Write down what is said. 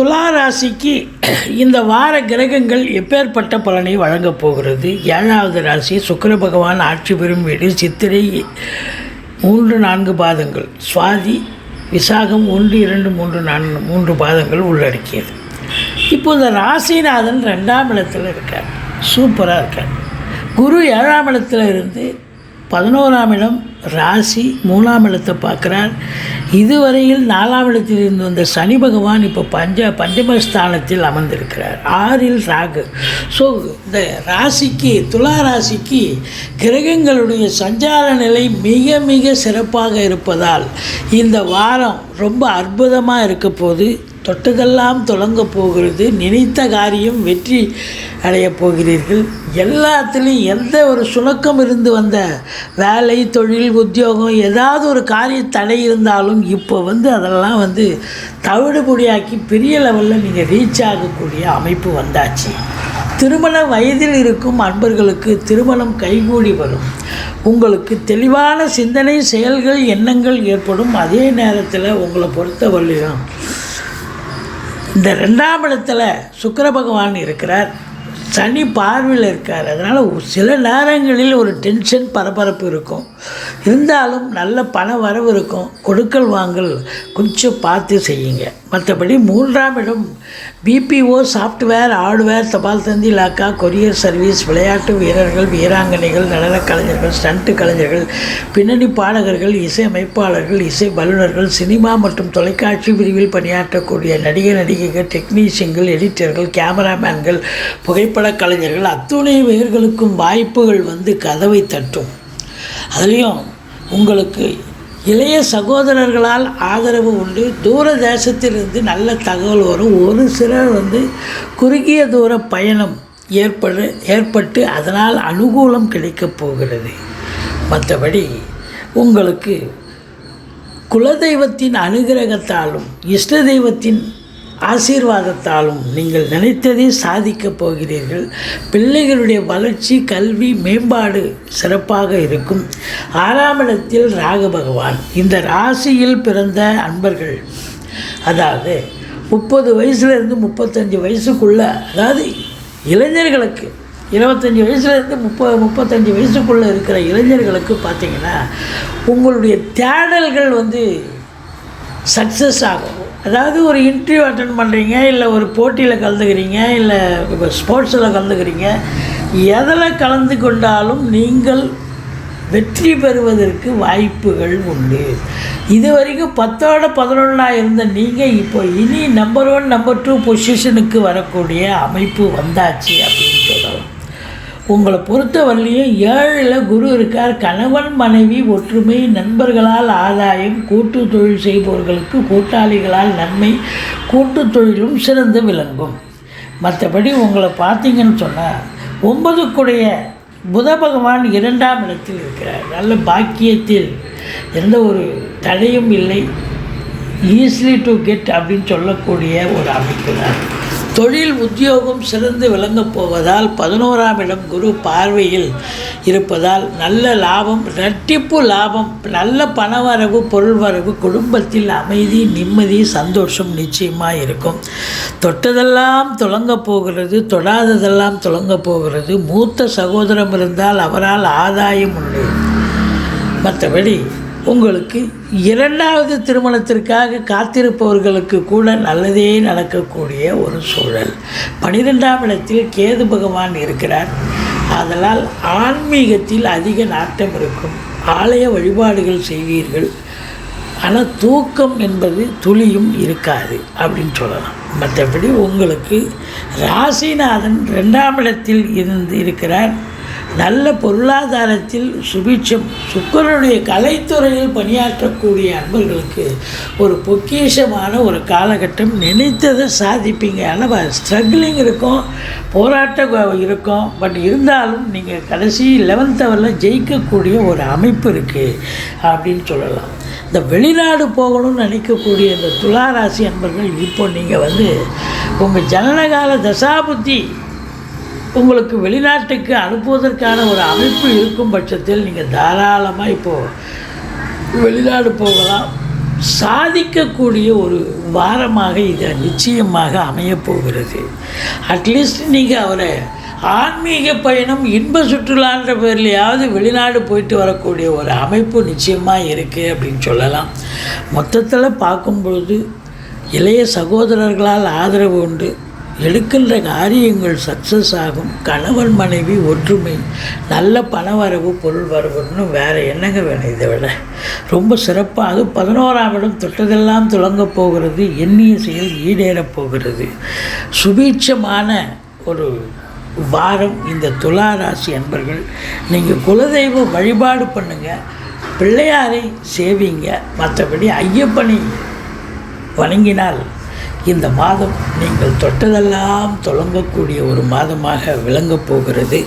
துலா ராசிக்கு இந்த வார கிரகங்கள் எப்பேற்பட்ட பலனை வழங்கப் போகிறது? ஏழாவது ராசி சுக்கர பகவான் ஆட்சி பெறும் வீடு சித்திரை மூன்று நான்கு பாதங்கள். சுவாதி விசாகம் ஒன்று இரண்டு மூன்று நான்கு மூன்று பாதங்கள் உள்ளடக்கியது. இப்போ இந்த ராசிநாதன் ரெண்டாம் இடத்தில் இருக்கார். சூப்பராக இருக்கார். குரு ஏழாம் இடத்துல இருந்து பதினோராம் இடம் ராசி மூணாம் இடத்தை பார்க்குறார். இதுவரையில் நாலாம் இடத்தில் இருந்து வந்த சனி பகவான் இப்போ பஞ்ச பஞ்சமஸ்தானத்தில் அமர்ந்திருக்கிறார். ஆறில் ராகு. ஸோ இந்த ராசிக்கு துலா ராசிக்கு கிரகங்களுடைய சஞ்சார நிலை மிக மிக சிறப்பாக இருப்பதால் இந்த வாரம் ரொம்ப அற்புதமாக இருக்க போது தொட்டதெல்லாம் தொடங்க போகிறது நினைத்த காரியம் வெற்றி அடையப் போகிறீர்கள். எல்லாத்துலேயும் எந்த ஒரு சுணக்கம் இருந்து வந்த வேலை தொழில் உத்தியோகம் ஏதாவது ஒரு காரிய தடை இருந்தாலும் இப்போ வந்து அதெல்லாம் வந்து தவிடுபொடியாக்கி பெரிய லெவலில் நீங்கள் ரீச் ஆகக்கூடிய அமைப்பு வந்தாச்சு. திருமண வயதில் இருக்கும் அன்பர்களுக்கு திருமணம் கைகூடி வரும். உங்களுக்கு தெளிவான சிந்தனை செயல்கள் எண்ணங்கள் ஏற்படும். அதே நேரத்தில் உங்களை பொறுத்தவரையிலும் இந்த ரெண்டாம் இடத்துல சுக்கர பகவான் இருக்கிறார். சனி பார்வையில் இருக்கார். அதனால் சில நேரங்களில் ஒரு டென்ஷன் பரபரப்பு இருக்கும். இருந்தாலும் நல்ல பண வரவு இருக்கும். கொடுக்கல் வாங்கல் கொஞ்சம் பார்த்து செய்யுங்க. மற்றபடி மூன்றாம் இடம் பிபிஓ சாஃப்ட்வேர் ஹார்ட்வேர் தபால் தந்தி இலாக்கா கொரியர் சர்வீஸ் விளையாட்டு வீரர்கள் வீராங்கனைகள் நடனக் கலைஞர்கள் ஸ்டண்ட்டு கலைஞர்கள் பின்னணி பாடகர்கள் இசை அமைப்பாளர்கள் இசை வல்லுநர்கள் சினிமா மற்றும் தொலைக்காட்சி பிரிவில் பணியாற்றக்கூடிய நடிகர் நடிகைகள் டெக்னீஷியன்கள் எடிட்டர்கள் கேமராமேன்கள் புகைப்பட கலைஞர்கள் அத்துணை பேர்களுக்கும் வாய்ப்புகள் வந்து கதவை தட்டும். அதுலேயும் உங்களுக்கு இளைய சகோதரர்களால் ஆதரவு உண்டு. தூர தேசத்திலிருந்து நல்ல தகவல் வரும். ஒரு சிலர் வந்து குறுகிய தூர பயணம் ஏற்படு ஏற்பட்டு அதனால் அனுகூலம் கிடைக்கப் போகிறது. மற்றபடி உங்களுக்கு குலதெய்வத்தின் அனுகிரகத்தாலும் இஷ்ட தெய்வத்தின் ஆசீர்வாதத்தாலும் நீங்கள் நினைத்ததை சாதிக்கப் போகிறீர்கள். பிள்ளைகளுடைய வளர்ச்சி கல்வி மேம்பாடு சிறப்பாக இருக்கும். ஆறாம் இடத்தில் ராக பகவான். இந்த ராசியில் பிறந்த அன்பர்கள் அதாவது முப்பது வயசுலேருந்து முப்பத்தஞ்சு வயசுக்குள்ள அதாவது இளைஞர்களுக்கு இருபத்தஞ்சி வயசுலேருந்து முப்பது முப்பத்தஞ்சு வயசுக்குள்ளே இருக்கிற இளைஞர்களுக்கு பார்த்தீங்கன்னா உங்களுடைய தேடல்கள் வந்து சக்ஸஸ் ஆகும். அதாவது ஒரு இன்டர்வியூ அட்டன் பண்ணுறீங்க இல்லை ஒரு போட்டியில் கலந்துக்கிறீங்க இல்லை இப்போ ஸ்போர்ட்ஸில் கலந்துக்கிறீங்க எதில் கலந்து கொண்டாலும் நீங்கள் வெற்றி பெறுவதற்கு வாய்ப்புகள் உண்டு. இது வரைக்கும் பத்தோட பதினொன்றாக இருந்த நீங்கள் இப்போ இனி நம்பர் ஒன் நம்பர் டூ பொசிஷனுக்கு வரக்கூடிய அமைப்பு வந்தாச்சு அப்படின்னு உங்களை பொறுத்தவரையிலையும் ஏழில் குரு இருக்கார். கணவன் மனைவி ஒற்றுமை நண்பர்களால் ஆதாயம் கூட்டு தொழில் செய்பவர்களுக்கு கூட்டாளிகளால் நன்மை கூட்டு தொழிலும் சிறந்து விளங்கும். மற்றபடி உங்களை பார்த்தீங்கன்னு சொன்னால் ஒன்பதுக்குடைய புத பகவான் இரண்டாம் இடத்தில் இருக்கிறார். நல்ல பாக்கியத்தில் எந்த ஒரு தடையும் இல்லை. ஈஸிலி டு கெட் அப்படின்னு சொல்லக்கூடிய ஒரு அமைப்பு தான். தொழில் உத்தியோகம் சிறந்து விளங்கப் போவதால் பதினோராம் இடம் குரு பார்வையில் இருப்பதால் நல்ல லாபம் இரட்டிப்பு லாபம் நல்ல பணவரவு பொருள் வரவு குடும்பத்தில் அமைதி நிம்மதி சந்தோஷம் நிச்சயமாக இருக்கும். தொட்டதெல்லாம் தொடங்க போகிறது தொடாததெல்லாம் தொடங்க போகிறது. மூத்த சகோதரம் இருந்தால் அவரால் ஆதாயம் உண்டு. மற்றபடி உங்களுக்கு இரண்டாவது திருமணத்திற்காக காத்திருப்பவர்களுக்கு கூட நல்லதே நடக்கக்கூடிய ஒரு சூழல். பனிரெண்டாம் இடத்தில் கேது பகவான் இருக்கிறார். அதனால் ஆன்மீகத்தில் அதிக நாட்டம் இருக்கும். ஆலய வழிபாடுகள் செய்வீர்கள். ஆனால் தூக்கம் என்பது துளியும் இருக்காது அப்படின்னு சொல்லலாம். மற்றபடி உங்களுக்கு ராசிநாதன் ரெண்டாம் இடத்தில் இருந்து இருக்கிறார். நல்ல பொருளாதாரத்தில் சுபிட்சம் சுக்கரனுடைய கலைத்துறையில் பணியாற்றக்கூடிய அன்பர்களுக்கு ஒரு பொக்கிஷமான ஒரு காலகட்டம். நினைத்ததை சாதிப்பீங்க. ஆனால் ஸ்ட்ரகிளிங் இருக்கும் போராட்டம் இருக்கும். பட் இருந்தாலும் நீங்கள் கடைசி லெவன்த் ஹவரில் ஜெயிக்கக்கூடிய ஒரு அமைப்பு இருக்குது அப்படின்னு சொல்லலாம். இந்த வெளிநாடு போகணும்னு நினைக்கக்கூடிய இந்த துளாராசி அன்பர்கள் இப்போ நீங்கள் வந்து உங்கள் ஜனனகால தசாபுத்தி உங்களுக்கு வெளிநாட்டுக்கு அனுப்புவதற்கான ஒரு அமைப்பு இருக்கும் பட்சத்தில் நீங்கள் தாராளமாக இப்போது வெளிநாடு போகலாம். சாதிக்கக்கூடிய ஒரு வாரமாக இது நிச்சயமாக அமையப் போகிறது. அட்லீஸ்ட் நீங்கள் அவரை ஆன்மீக பயணம் இன்ப சுற்றுலான்ற பேர்லையாவது வெளிநாடு போயிட்டு வரக்கூடிய ஒரு அமைப்பு நிச்சயமாக இருக்குது அப்படின்னு சொல்லலாம். மொத்தத்தில் பார்க்கும்பொழுது இளைய சகோதரர்களால் ஆதரவு உண்டு. எடுக்கின்ற காரியங்கள் சக்ஸஸ் ஆகும். கணவன் மனைவி ஒற்றுமை நல்ல பண வரவு பொருள் வரவுன்னு வேறு என்னங்க வேணும் இதை விட? ரொம்ப சிறப்பாக பதினோராம் இடம் தொட்டதெல்லாம் துளங்கப் போகிறது எண்ணிய செயல் ஈடேறப் போகிறது. சுபீட்சமான ஒரு வாரம் இந்த துலா ராசி அன்பர்கள். நீங்கள் குலதெய்வ வழிபாடு பண்ணுங்கள் பிள்ளையாரை சேவிங்க. மற்றபடி ஐயப்பனை வணங்கினால் இந்த மாதம் நீங்கள் தொட்டதெல்லாம் தொடங்கக்கூடிய ஒரு மாதமாக விளங்கப் போகிறது.